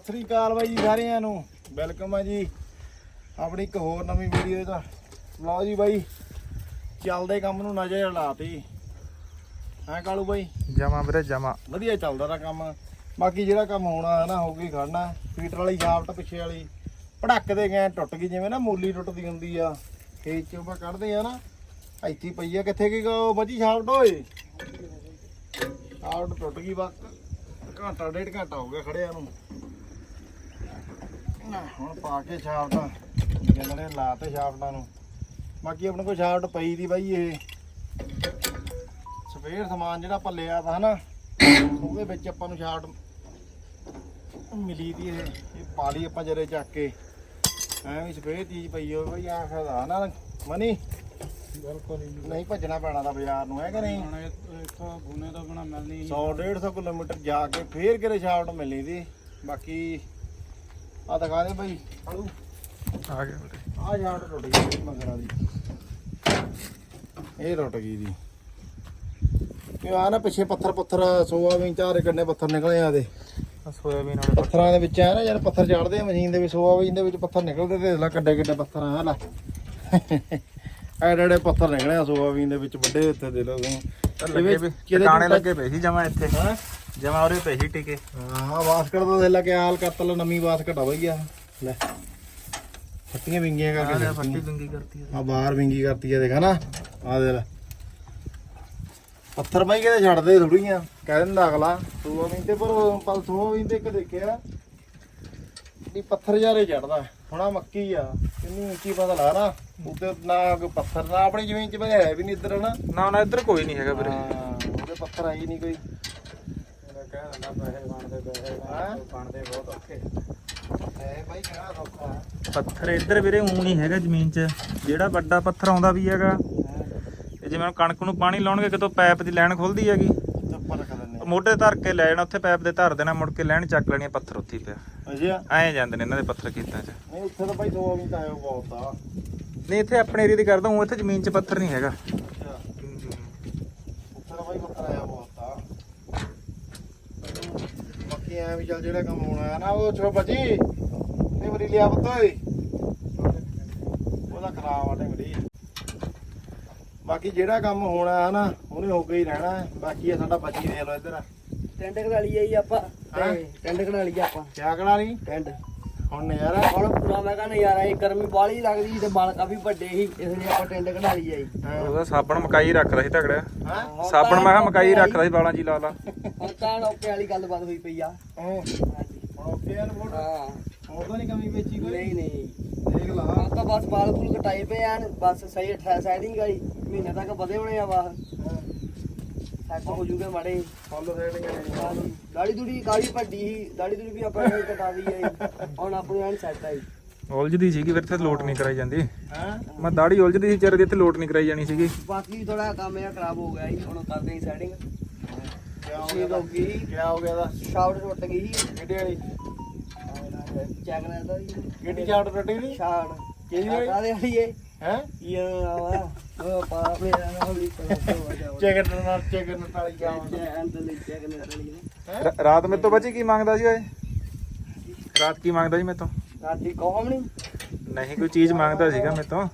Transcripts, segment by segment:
ਸਤਿ ਸ੍ਰੀ ਅਕਾਲ ਬਾਈ ਜੀ ਸਾਰਿਆਂ ਨੂੰ। ਵੈਲਕਮ ਆ ਜੀ। ਆਪਣੀ ਇੱਕ ਹੋਰ ਨਵੀਂ ਵੀਡੀਓ ਦਾ ਲਓ ਜੀ ਬਾਈ ਚੱਲਦੇ ਕੰਮ ਨੂੰ ਨਜ਼ਰ ਲਾਤੀ। ਹਾਂ ਕਾਲੂ ਬਾਈ? ਜਮਾ ਵੀਰੇ ਜਮਾ। ਵਧੀਆ ਚੱਲਦਾ ਦਾ ਕੰਮ। ਬਾਕੀ ਜਿਹੜਾ ਕੰਮ ਹੋਣਾ ਹੈ ਨਾ ਹੋ ਗਈ ਖੜਨਾ। ਫੀਟਰ ਵਾਲੀ ਸ਼ਾਫਟ ਪਿੱਛੇ ਵਾਲੀ। ਭੜਕ ਦੇ ਗਏ ਟੁੱਟ ਗਈ ਜਿਵੇਂ ਨਾ ਮੂਲੀ ਟੁੱਟਦੀ ਹੁੰਦੀ ਆ। ਖੇਤ ਚੋਂ ਆਪਾਂ ਕੱਢਦੇ ਆ ਨਾ। ਇੱਥੇ ਪਈ ਆ। ਕਿੱਥੇ ਗਈ ਉਹ ਬਚੀ ਸ਼ਾਫਟ ਓਏ? ਸ਼ਾਫਟ ਟੁੱਟ ਗਈ ਬਸ। ਘੰਟਾ ਡੇਢ ਘੰਟਾ ਹੋ ਗਿਆ ਖੜਿਆ ਨੂੰ। ਹੁਣ ਪਾ ਕੇ ਸ਼ਾਫਟਾਂ ਜਿੰਨੇ ਲਾਤੇ ਸ਼ਾਫਟਾਂ ਨੂੰ। ਬਾਕੀ ਆਪਣੇ ਕੋਲ ਸ਼ਾਫਟ ਪਈ ਦੀ ਬਾਈ ਇਹ। ਸਪੇਅਰ ਸਮਾਨ ਜਿਹੜਾ ਆਪਾਂ ਲਿਆ ਤਾ ਹਨਾ ਉਹਦੇ ਵਿੱਚ ਆਪਾਂ ਨੂੰ ਸ਼ਾਰਟ ਮਿਲੀ ਦੀ ਇਹ। ਇਹ ਪਾ ਲਈ ਆਪਾਂ ਜਰੇ ਚੱਕ ਕੇ। ਐਵੇਂ ਸਪੇਅਰ ਚੀਜ਼ ਪਈ ਹੋਵੇ ਬਈ ਆਹ ਖਦਾ ਨਾ ਮਨੀ। ਬਿਲਕੁਲ ਨਹੀਂ ਭੱਜਣਾ ਪੈਣਾ ਤਾਂ ਬਾਜ਼ਾਰ ਨੂੰ ਹੈ ਕਿ ਨਹੀਂ? ਹੁਣ ਇੱਥੋਂ ਗੁਨੇ ਤੋਂ ਬਣਾ ਮਿਲਣੀ 100 150 ਕਿਲੋਮੀਟਰ ਜਾ ਕੇ ਫੇਰ ਕਿਰੇ ਸ਼ਾਫਟ ਮਿਲਣੀ ਦੀ। ਬਾਕੀ ਆ ਦਿਖਾ ਦੇ ਭਾਈ ਆ ਗਿਆ ਵੀਰੇ ਆ ਸ਼ਾਫਟ ਟੁੱਟ ਗਈ ਮਗਰਾਂ ਦੀ। ਇਹ ਟੁੱਟ ਗਈ ਦੀ ਇਹ ਆ ਨਾ ਪਿੱਛੇ ਪੱਥਰ ਪੱਥਰ ਸੋਆਬੀਨ ਚਾਰੇ ਕੰਨੇ ਪੱਥਰ ਨਿਕਲੇ ਆ ਦੇ ਸੋਇਆਬੀਨ ਵਾਲੇ ਪੱਥਰਾਂ। ਦੇ ਵਿੱਚ ਆ ਨਾ ਯਾਰ ਪੱਥਰ ਚੜਦੇ ਆ ਮਸ਼ੀਨ ਦੇ ਵਿੱਚ ਸੋਆਬੀਨ ਦੇ ਵਿੱਚ ਪੱਥਰ ਨਿਕਲਦੇ ਤੇ ਲੈ ਕੱਡੇ ਕੱਡੇ ਪੱਥਰ ਆ ਲੈ। ਐਡੇ ਐਡੇ ਪੱਥਰ ਨਿਕਲੇ ਆ ਸੋਆਬੀਨ ਦੇ ਵਿੱਚ ਵੱਡੇ ਉੱਤੇ ਦੇ ਲੋ ਤੁਸੀਂ। ਲੱਗੇ ਵੀ ਟਿਕਾਣੇ ਲੱਗੇ ਪਏ ਸੀ ਜਮਾ ਇੱਥੇ। ਹਾਂ? ਜਮਾ ਉਰੇ ਸੀ ਟਿਕੇ। ਹਾਂ ਬਾਸਕਟ ਦਾ ਦੇ ਲਾ ਕੇ ਹਾਲ ਕਰਤਾ ਲੋ ਨਵੀਂ ਬਾਸਕਟ ਆ ਬਈ ਆ। ਲੈ ਫੱਟੀਆਂ ਵਿੰਗੀਆਂ ਆ ਕਰਕੇ ਫੱਟੀ ਬਿੰਗੀ ਕਰਤੀ ਆ। ਬਾਹਰ ਵਿੰਗੀ ਕਰਤੀ ਆ ਦੇਖ ਨਾ ਆ ਦੇ ਲੈ। ਪੱਥਰ ਬਾਈ ਕਿਤੇ ਛੱਡਦੇ ਥੋੜੀਆਂ ਕਹਿ ਦਿੰਦਾ ਅਗਲਾ। ਸੋਆਬੀਨ ਤੇ ਪਰ ਪਲ ਸੋਆਬੀਨ ਤੇ ਇੱਕ ਦੇਖਿਆ। ਵੀ ਪੱਥਰ ਜਾਰੇ ਚੜਦਾ ਹੁਣ ਮੱਕੀ ਆ। ਕਿੰਨੀ ਉੱਚੀ ਪਤਾ ਲਾ ਨਾ। ਉੱਤੇ ਨਾ ਕੋਈ ਪੱਥਰ ਨਾ ਆਪਣੀ ਜ਼ਮੀਨ 'ਚ ਬਈ ਹੈ ਵੀ ਨਹੀਂ ਇੱਧਰ ਹਨਾ। ਨਾ ਨਾ ਇੱਧਰ ਕੋਈ ਨਹੀਂ ਹੈਗਾ ਵੀਰੇ। ਉਹਦੇ ਪੱਥਰ ਆਈ ਨਹੀਂ ਕੋਈ। ਕਹਿ ਦਿੰਦਾ ਪੈਸੇ ਬਣਦੇ ਪੈਸੇ ਹੈਂ? ਬਣਦੇ ਬਹੁਤ ਔਖੇ। ਹੈ ਬਾਈ ਕਿਹੜਾ ਸੌਖਾ ਪੱਥਰ ਇੱਧਰ ਵੀਰੇ ਊਂ ਨਹੀਂ ਹੈਗਾ ਜ਼ਮੀਨ 'ਚ। ਜਿਹੜਾ ਵੱਡਾ ਪੱਥਰ ਆਉਂਦਾ ਵੀ ਹੈਗਾ ਤੇ ਜਿਵੇਂ ਹੁਣ ਕਣਕ ਨੂੰ ਪਾਣੀ ਲਾਉਣਗੇ ਕਿਤੋਂ ਪਾਈਪ ਦੀ ਲਾਈਨ ਖੁੱਲਦੀ ਹੈਗੀ। ਚੱਪਰ ਰੱਖ ਮੋਢੇ ਧਰ ਕੇ ਲੈ ਜਾਣਾ ਉੱਥੇ ਪਾਈਪ ਦੇ ਧਰ ਦੇਣਾ ਮੁੜ ਕੇ ਲੈਣ ਚੱਕ ਲੈਣੀ ਪੱਥਰ ਉੱਥੇ ਹੀ ਪਿਆ। ਅਜਿਹਾ ਐਂ ਜਾਂਦੇ ਨੇ ਇਹਨਾਂ ਦੇ ਪੱਥਰ ਖੇਤਾਂ 'ਚ। ਨਹੀਂ ਉੱਥੇ ਤਾਂ ਬਾਈ ਸੋਆਬੀਨ ਤਾਂ ਆਇਓ ਬਹੁਤ ਆ। ਨਹੀਂ ਇੱਥੇ ਆਪਣੇ ਏਰੀਆ ਦੀ ਕਰਦਾ ਹੂੰ ਇੱਥੇ ਜ਼ਮੀਨ 'ਚ ਪੱਥਰ ਨਹੀਂ ਹੈਗਾ। ਅੱਛਾ। ਉੱਥੇ ਤਾਂ ਬਾਈ ਪੱਥਰ ਆਇਆ ਬਹੁਤ ਆ ਬਾਕੀ ਐ ਵੀ ਚੱਲ ਜਿਹੜਾ ਕੰਮ ਹੋਣਾ ਹੈ ਨਾ ਉਹ ਚੋ ਬੱਜੀ ਨੇ ਵਰੀ ਲਿਆ ਪੁੱਤ ਓਏ। ਉਹਦਾ ਖਰਾਬ ਆ ਢੰਗੜੀ ਬਾਕੀ ਜਿਹੜਾ ਕੰਮ ਹੋਣਾ ਹੈ ਨਾ ਉਹਨੇ ਹੋ ਕੇ ਹੀ ਰਹਿਣਾ ਹੈ। ਬਾਕੀ ਇਹ ਸਾਡਾ ਬੱਜੀ ਦੇ ਲੋ ਇੱਧਰ। ਟੈਂਟ ਕਢਾ ਲਈ ਆਈ ਆਪਾਂ। ਹੈਂ? ਟੈਂਟ ਕਢਾ ਲਈ ਆਪਾਂ। ਕਿਆ ਕਰਾ ਟੈਂਟ। ਹੁਣ ਨਜ਼ਾਰਾ ਹੁਣ ਪੂਰਾ ਮੈਂ ਕਹਿੰਦਾ ਯਾਰ ਇਹ ਗਰਮੀ ਬਾਲੀ ਲੱਗਦੀ ਸੀ ਤੇ ਬਾਲ ਕਾਫੀ ਵੱਡੇ ਸੀ ਇਸ ਲਈ ਆਪਾਂ ਟੈਂਟ ਕਢਾ ਲਈ ਆਈ ਹਾਂ। ਉਹਦਾ ਸਾਬਣ ਮਕਾਈ ਰੱਖਦਾ ਸੀ ਤਗੜਿਆ ਸਾਬਣ ਮੈਂ ਕਿਹਾ ਮਕਾਈ ਰੱਖਦਾ ਸੀ ਵਾਲਾਂ ਹੀ ਲਾ ਲਾ। ਹੁਣ ਤਾਂ ਓਕੇ ਵਾਲੀ ਗੱਲਬਾਤ ਹੋਈ ਪਈ ਆ। ਹੁਣ ਓਕੇ ਆ ਰਿਪੋਰਟ ਹਾਂ। ਹੋਰ ਤਾਂ ਨਹੀਂ ਕਮੀ ਵੇਚੀ ਕੋਈ? ਨਹੀਂ ਨਹੀਂ। ਦੇਖ ਲਾ। ਆ ਤਾਂ ਬਸ ਬਾਲ ਬੁਲ ਕਟਾਏ ਪਏ ਆ ਬਸ ਸਹੀ ਸੈਟਿੰਗ ਆਈ ਮਹੀਨੇ ਤੱਕ ਵਧੇ ਹੋਣੇ ਆ ਬਾਹਰ। ਸੈਟ ਹੋ ਜੂਗੇ ਮਾੜੇ। ਫੁੱਲ ਰੇਟਿੰਗ ਹੈ ਦਾੜੀ ਦੂੜੀ ਕਾਲੀ ਵੱਡੀ ਸੀ। ਦਾੜੀ ਦੂੜੀ ਵੀ ਆਪਾਂ ਨੇ ਕਟਾ ਦੀ ਆਈ ਹੁਣ ਆਪਣੇ ਐਨ ਸੈਟ ਆਈ ਉਲਝਦੀ ਸੀਗੀ ਫਿਰ ਇੱਥੇ ਲੋਟ ਨਹੀਂ ਕਰਾਈ ਜਾਂਦੀ। ਹਾਂ? ਮੈਂ ਦਾੜੀ ਉਲਝਦੀ ਸੀ ਚਾਰੇ ਦੀ ਇੱਥੇ ਲੋਟ ਨਹੀਂ ਕਰਾਈ ਜਾਣੀ ਸੀਗੀ। ਬਾਕੀ ਥੋੜਾ ਕੰਮ ਇਹ ਖਰਾਬ ਹੋ ਗਿਆ ਸੀ ਹੁਣ ਕਰਦੇ ਹਾਂ ਸੈਟਿੰਗ ਕੀ ਹੋ ਹੋ ਗਿਆ ਗਈ। ਕੀ ਹੋ ਗਿਆ ਦਾ ਸ਼ਾਵਟ ਟੁੱਟ ਗਈ ਸੀ ਕਿਹੜੀ ਵਾਲੀ? ਚੈੱਕ ਨਾ ਦਾ ਕਿਹੜੀ ਚਾਟ ਟੁੱਟੀ ਨਹੀਂ ਸ਼ਾਵਟ ਕਿਹਦੀ ਵਾਲੀ? ਕਾਦੇ ਵਾਲੀ ਏ? ਹੈ? ਉਹ ਨਾਲ ਨਾਲੀ ਜਾਵਾਂ ਰਾਤ ਮੇਰੇ ਤੋਂ ਬੱਚੀ ਕੀ ਮੰਗਦਾ ਸੀ ਓਏ? ਰਾਤ ਕੀ ਮੰਗਦਾ ਸੀ ਮੇਰੇ ਤੋਂ? ਰਾਤੀ ਕੌਮ ਨਹੀਂ ਨਹੀਂ ਕੋਈ ਚੀਜ਼ ਮੰਗਦਾ ਸੀਗਾ ਮੇਰੇ ਤੋਂ।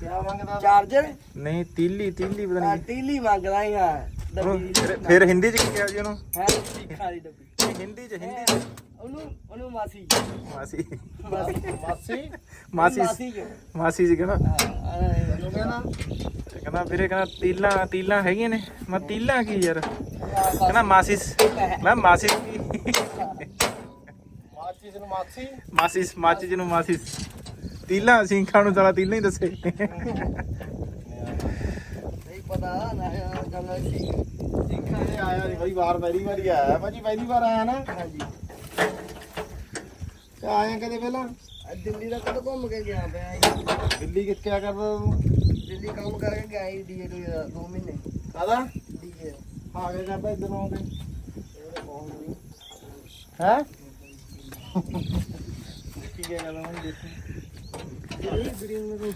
ਕੀ ਮੰਗਦਾ? ਚਾਰਜਰ? ਨਹੀਂ ਤੀਲੀ ਤੀਲੀ ਪਤਾ ਨਹੀਂ ਤੀਲੀ ਮੰਗਦਾ ਹੀ। ਆ ਉਹਨੂੰ ਡੱਬੀ ਫਿਰ- ਹਿੰਦੀ 'ਚ ਕੀ ਕਿਹਾ ਸੀ ਉਹਨੂੰ? ਹੈ ਹਿੰਦੀ 'ਚ ਹਿੰਦੀ 'ਚ। ਉਹਨੂੰ ਉਹਨੂੰ ਮਾਸੀ। ਮਾਸੀ। ਮਾਸੀ? ਮਾਸੀ। ਮਾਸੀ ਮਾਸੀ ਮਾਸੀ ਜੀ ਕਹਿੰਦਾ ਕਹਿੰਦਾ। ਵੀਰੇ ਕਹਿੰਦਾ ਤੀਲਾਂ ਤੀਲਾਂ ਹੈਗੀਆਂ ਨੇ। ਮੈਂ ਤੀਲਾਂ ਕੀ ਯਾਰ? ਕਹਿੰਦਾ ਮਾਸੀ ਮੈਂ ਮਾਸੀ ਮਾਸੀ ਨੂੰ ਮਾਸੀ। ਮਾਸੀ ਮਾਚੀ ਜੀ ਨੂੰ ਮਾਸੀ ਤੀਲਾਂ ਸਿੰਘਾਂ ਨੂੰ ਸਾਲਾ ਤੀਲਾਂ ਹੀ ਦੱਸੇ। ਨਹੀਂ ਪਤਾ ਨਾ ਗੱਲ ਸੀ ਨੇ ਆਇਆ ਬਈ ਵਾਰ ਪਹਿਲੀ ਵਾਰੀ ਆਇਆ। ਭਾਜੀ ਪਹਿਲੀ ਵਾਰ ਆਇਆ ਨਾ? ਹਾਂਜੀ। ਤੇ ਆਇਆ ਕਦੇ ਪਹਿਲਾਂ? ਦਿੱਲੀ ਦਾ ਕਦੋਂ ਘੁੰਮ ਕੇ ਗਿਆ ਪਿਆ। ਦਿੱਲੀ ਕਿੱਥੇ ਆ ਕਰਦਾ ਤੂੰ? ਦਿੱਲੀ ਕੰਮ ਕਰਕੇ ਗਿਆ ਸੀ ਡੀਏ ਤੋਂ 2 ਮਹੀਨੇ। ਕਾਦਾ ਡੀਏ ਆ ਕੇ ਕਰਦਾ ਇਧਰ ਨੂੰ ਆਉਂਦੇ ਹੈ? ਕੀ ਗੱਲ ਹੁਣ ਦੇਖੀ ਦਿੱਲੀ ਗ੍ਰੀਨ ਨੂੰ